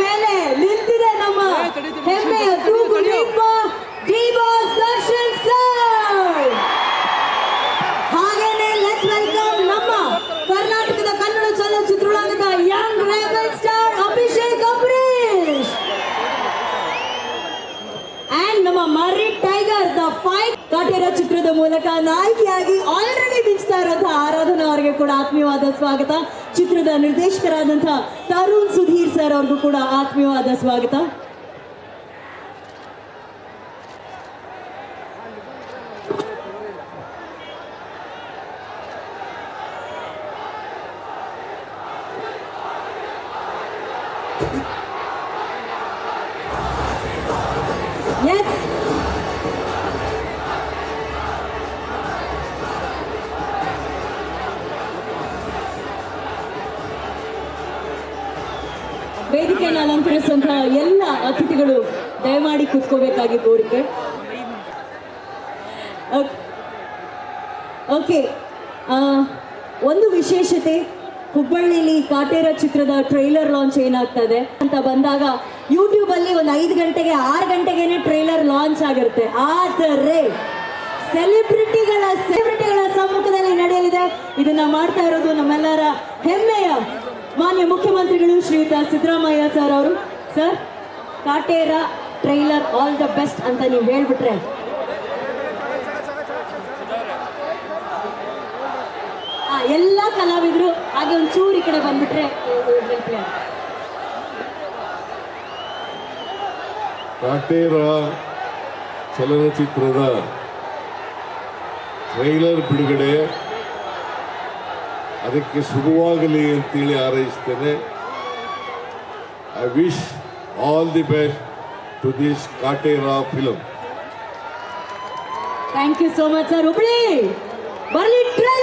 ಮೇಲೆ ನಿಂತಿದೆ ನಮ್ಮ ಹೆಮ್ಮೆಯ ತೂಗು ನಿಮ್ಮ ದರ್ಶನ್ ಸರ್. ಹಾಗೇನೆ ಲೆಟ್ಸ್ ವೆಲ್ಕಮ್ ನಮ್ಮ ಕರ್ನಾಟಕದ Kannada ಚಲನಚಿತ್ರೋಳಗದ young rebel star Abhishek Ambareesh and ನಮ್ಮ ಮರಿ ಟೈಗರ್ ದ ಫೈಟ್ ಕಾಟೇರ ಚಿತ್ರದ ಮೂಲಕ ನಾಯಕಿಯಾಗಿ ಆಲ್ರೆಡಿ ಮಿಂಚ್ತಾ ಇರೋಂತಹ ಆರಾಧನಾ ಅವರಿಗೆ ಕೂಡ ಆತ್ಮೀಯವಾದ ಸ್ವಾಗತ. ಚಿತ್ರದ ನಿರ್ದೇಶಕರಾದಂತಹ ತರುಣ್ ಸುಧೀರ್ ಸರ್ ಅವ್ರಿಗೂ ಕೂಡ ಆತ್ಮೀಯವಾದ ಸ್ವಾಗತ. ಎಸ್ ವೇದಿಕೆಯನ್ನು ಅಲಂಕರಿಸುವಂತಹ ಎಲ್ಲ ಅತಿಥಿಗಳು ದಯಮಾಡಿ ಕೂತ್ಕೋಬೇಕಾಗಿ ಕೋರಿಕೆ. ಓಕ್- ಒಂದು ವಿಶೇಷತೆ, ಹುಬ್ಬಳ್ಳಿಲಿ ಕಾಟೇರ ಚಿತ್ರದ ಟ್ರೈಲರ್ ಲಾಂಚ್ ಏನಾಗ್ತದೆ ಅಂತ ಬಂದಾಗ ಯೂಟ್ಯೂಬಲ್ಲಿ ಒಂದು ಐದು ಗಂಟೆಗೆ, ಆರು ಗಂಟೆಗೇನೆ ಟ್ರೈಲರ್ ಲಾಂಚ್ ಆಗಿರುತ್ತೆ. ಆದರೆ, ಸೆಲೆಬ್ರಿಟಿಗಳ ಸೆಲೆಬ್ರಿಟಿಗಳ ಸಮ್ಮುಖದಲ್ಲಿ ನಡೆಯಲಿದೆ. ಇದನ್ನ ಮಾಡ್ತಾ ಇರೋದು ನಮ್ಮೆಲ್ಲರ ಹೆಮ್ಮೆಯ ಮಾನ್ಯ ಮುಖ್ಯಮಂತ್ರಿಗಳು ಶ್ರೀಯುತ ಸಿದ್ದರಾಮಯ್ಯ ಸರ್ ಅವರು sir, Kaatera trailer all the best ಅಂತ ನೀವು ಹೇಳ್ಬಿಟ್ರೆ ಎಲ್ಲ ಕಲಾವಿದರು ಹಾಗೆ ಒಂದು ಚೂರು ಈ ಕಡೆ ಬಂದ್ಬಿಟ್ರೆ. ಕಾಟೇರ ಚಲನಚಿತ್ರದ ಟ್ರೈಲರ್ ಬಿಡುಗಡೆ ಅದಕ್ಕೆ ಶುಭವಾಗಲಿ ಅಂತೇಳಿ ಹಾರೈಸ್ತೇನೆ I wish all the best to this Kaatera film thank you so much sir Hubli ಬರ್ಲಿ ಟ್ರೈಲರ್